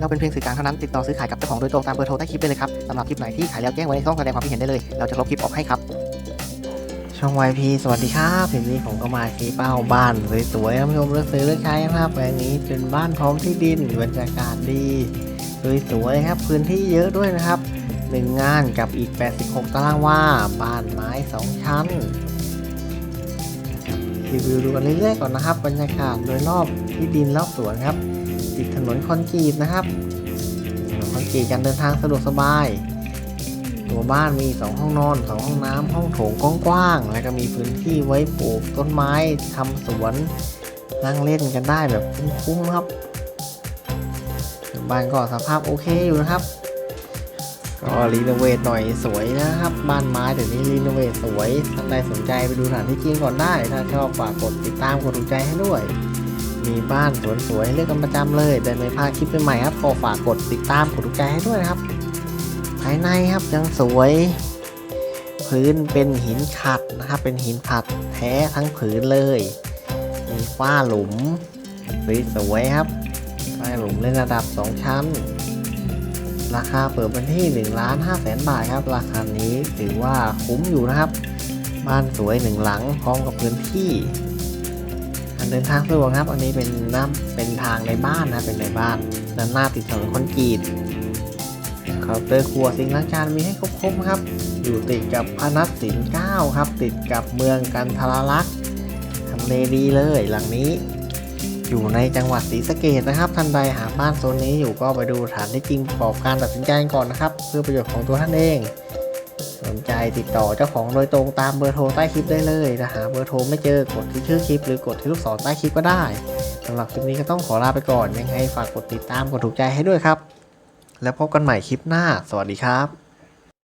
เราเป็นเพียงสื่อกลางเท่านั้นติดต่อซื้อขายกับเจ้าของโดยตรงตามเบอร์โทรใต้คลิปได้เลยครับสำหรับคลิปไหนที่ขายแล้วแจ้งไว้ในช่องแสดงความคิดเห็นได้เลย เราจะลบคลิปออกให้ครับ ช่อง YP สวัสดีครับทีนี้ผมก็มาชี้เป้าบ้านสวยๆท่านผู้ชมเลือกซื้อเลือกใช้นะครับแปลงนี้เป็นบ้านพร้อมที่ดินบรรยากาศดีสวยๆครับพื้นที่เยอะด้วยนะครับหนึ่งงานกับอีก 86 ตารางวาบ้านไม้ 2 ชั้น รีวิวดูกันเรื่อยๆก่อนนะครับ บรรยากาศโดยรอบที่ดินรอบสวนครับ ติดถนนคอนกรีตนะครับถนนคอนกรีตการเดินทางสะดวกสบาย ตัวบ้านมี 2 ห้องนอน 2 ห้องน้ำห้องโถงกว้างๆแล้วก็มีพื้นที่ไว้ปลูกต้นไม้ทำสวนนั่งเล่นกันได้แบบคุ้มๆครับบ้านก็สภาพโอเคอยู่นะครับ ก็รีโนเวทหน่อยสวยนะครับ บ้านไม้เดี๋ยวนี้รีโนเวทสวยท่านใดสนใจไปดูสถานที่จริงก่อนได้ ถ้าชอบฝากกดติดตามกดถูกใจให้ด้วย มีบ้านสวนสวยเลือกกันประจำเลยแต่ไม่พลาดคลิปใหม่ครับก็ฝากกดติดตามกดถูกใจให้ด้วยนะครับ ภายในครับยังสวย พื้นเป็นหินขัดนะครับ เป็นหินขัดแท้ทั้งผืนเลย มีฝ้าหลุมสวยๆครับฝ้าหลุมเล่นระดับ 2 ชั้น ราคาเปิดเป็นที่1ล้าน5แสนบาทครับ ราคานี้ถือว่าคุ้มอยู่นะครับ บ้านสวยหนึ่งหลังพร้อมกับพื้นที่การเดินทางสะดวกครับ อันนี้เป็นน้ำเป็นทางในบ้านนะเป็นในบ้านด้านหน้าติดถนนคอนกรีตเคาน์เตอร์ครัวสิ่งล้างจานมีให้ครบๆครับ อยู่ติดกับพนัสสินเก้าครับ ติดกับเมืองกันทรลักษณ์ทำเลดีเลยหลังนี้ อยู่ในจังหวัดศรีสะเกดนะครับท่านใดหาบ้านโซนนี้อยู่ก็ไปดูฐานที่จริงประกอบการตัดสินใจก่อนนะครับเพื่อประโยชน์ของตัวท่านเอง สนใจติดต่อเจ้าของโดยตรงตามเบอร์โทรใต้คลิปได้เลยถ้าหาเบอร์โทรไม่เจอกดที่ชื่อคลิป หรือกดที่ลูกศรใต้คลิปก็ได้สำหรับคลิปนี้ก็ต้องขอลาไปก่อนยังไงฝากกดติดตามกดถูกใจให้ด้วยครับ แล้วพบกันใหม่คลิปหน้า สวัสดีครับ